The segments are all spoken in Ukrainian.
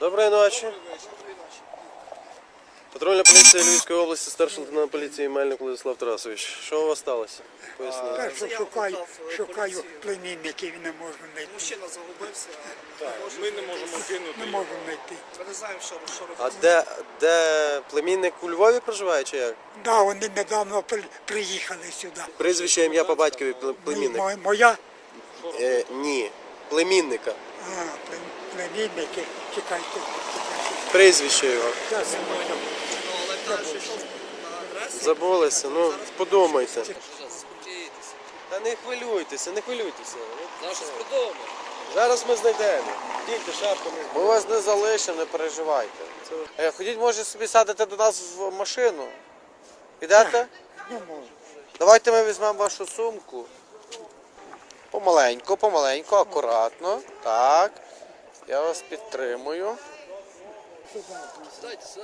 Доброї ночі. Патрульна поліція Львівської області, старший лейтенант поліції Мельник Владислав Тарасович. Що у вас сталося? Поясніть. Так що шукаю, шукаю племінників і не можу знайти. Мужчина загубився. Ми не можемо кинути. Не можу знайти. Ми не знаємо, що, що А де, де племінник у Львові проживає чи як? Да, вони недавно при- приїхали сюди. Прізвище ім'я по батькові пле- племінник? Мо- Моя Е, ні. Племінника. а, племінники, чекайте, чекайте. Прізвище його. Я. Ну, адресу, Забулися, ну подумайте. Та не хвилюйтеся, не хвилюйтеся. Зараз щось придумаємо. Зараз ми знайдемо. Дійте шапку. Ми вас не залишимо, не переживайте. Е, Ходіть, може, собі садите до нас в машину. Підете? Не можу. Давайте ми візьмемо вашу сумку. Помаленьку, помаленьку, акуратно. Так. Я вас підтримую.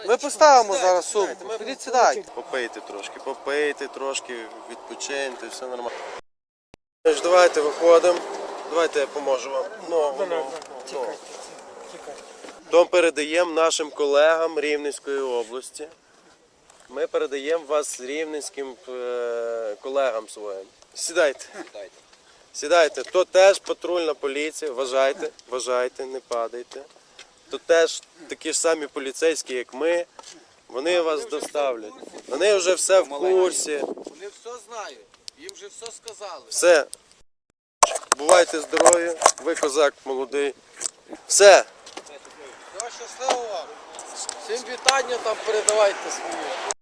Ми поставимо зараз сумку. Ходіть сідайте. Попийте трошки, попийте трошки, відпочиньте, все нормально. Давайте виходимо. Давайте я поможу вам. Ногу, ногу. ногу. То передаємо нашим колегам Рівненської області. Ми передаємо вас рівненським е, колегам своїм. Сідайте. Сідайте. Сідайте. То теж патрульна поліція. Вважайте, вважайте, не падайте. То теж такі ж самі поліцейські, як ми. Вони вас доставлять. Вони вже все в курсі. Вони все знають. Їм вже все сказали. Все. Бувайте здорові, ви козак молодий. Все. Все, щасливо вам. Всім вітання там передавайте свої.